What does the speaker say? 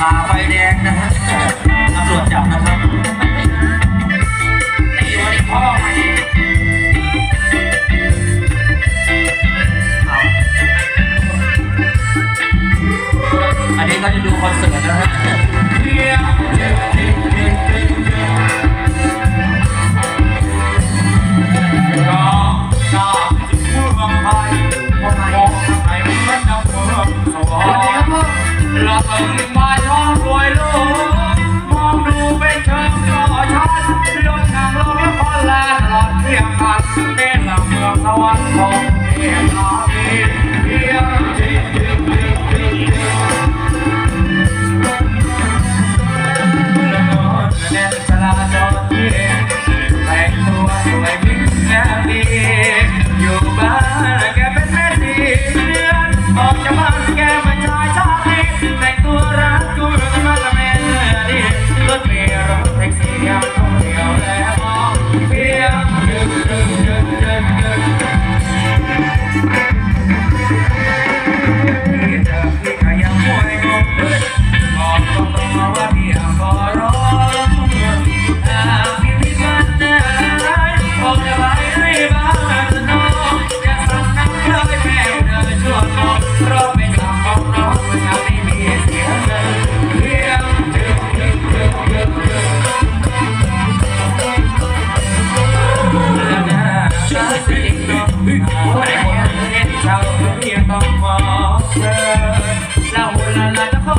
ฝ่าไฟแดงนะฮะตำรวจจับนะครับตีวันนี้พ่อมาดิอันนี้ก็จะดูคอนเสิร์ตนะฮะเราต้อง แต่คนเห็นเขาเพียงต้องมองเธอเราละละจะเข้า